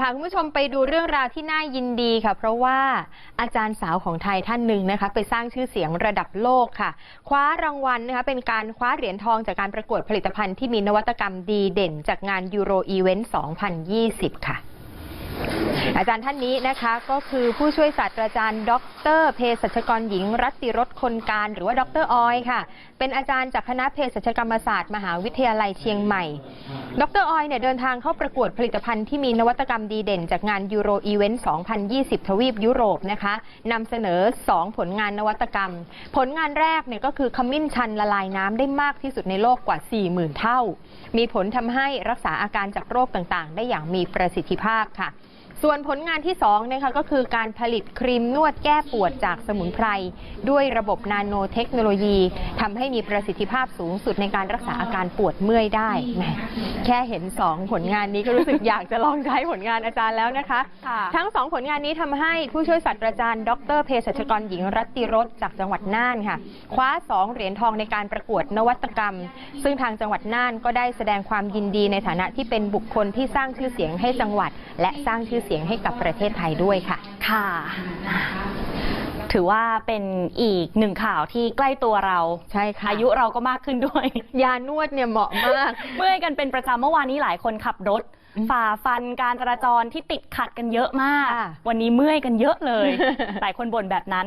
พาคุณผู้ชมไปดูเรื่องราวที่น่ายินดีค่ะ เพราะว่าอาจารย์สาวของไทยท่านหนึ่งนะคะ ไปสร้างชื่อเสียงระดับโลกค่ะ คว้ารางวัลนะคะ เป็นการคว้าเหรียญทองจากการประกวดผลิตภัณฑ์ที่มีนวัตกรรมดีเด่น จากงานยูโรอีเวนต์2020 ค่ะอาจารย์ท่านนี้นะคะก็คือผู้ช่วยศาสตราจารย์ ดรเภสัชกรหญิง รัตติรสคนการหรือว่าดรออยค่ะ เป็นอาจารย์จากคณะเภสัชกรรมศาสตร์ มหาวิทยาลัยเชียงใหม่ ดรออยเนี่ยเดินทางเข้าประกวดผลิตภัณฑ์ที่มีนวัตกรรมดีเด่น จากงานยูโรอีเวนต์ 2020 ทวีปยุโรปนะคะนำเสนอ 2 ผลงานนวัตกรรม ผลงานแรกเนี่ยก็คือขมิ้นชันละลายน้ำได้มากที่สุดในโลกกว่า 40,000 เท่า มีผลทำให้รักษาอาการจากโรคต่างๆ ได้อย่างมีประสิทธิภาพค่ะ ส่วนผลงานที่2นะคะก็คือการผลิตครีมนวดแก้ปวดจากสมุนไพร ด้วยระบบนาโนเทคโนโลยีทำให้มีประสิทธิภาพสูงสุดในการรักษาอาการปวดเมื่อยได้แหมแค่เห็น 2 ผลงานนี้ก็รู้สึกอยากจะลองใช้ผลงานอาจารย์แล้วนะคะค่ะทั้งสองผลงานนี้ทำให้ผู้ช่วยศาสตราจารย์ ดรเภสัชกรหญิงรัตติรสจากจังหวัดน่านค่ะ คว้า 2 เหรียญทองในการประกวดนวัตกรรม ซึ่งทางจังหวัดน่านก็ได้แสดงความยินดีในฐานะที่เป็นบุคคลที่สร้างชื่อเสียงให้จังหวัด และสร้างชื่อเสียงให้กับประเทศไทยด้วยค่ะ ค่ะ ถือว่าเป็นอีกหนึ่งข่าวที่ใกล้ตัวเรา ใช่ค่ะอายุเราก็มากขึ้นด้วย ยานวดเนี่ยเหมาะมาก เมื่อยกันเป็นประจำเมื่อวานนี้หลายคนขับรถอืมฝ่าฟันการจราจรที่ติดขัดกันเยอะมากค่ะวันนี้เมื่อยกันเยอะเลย หลายคนบ่นแบบนั้น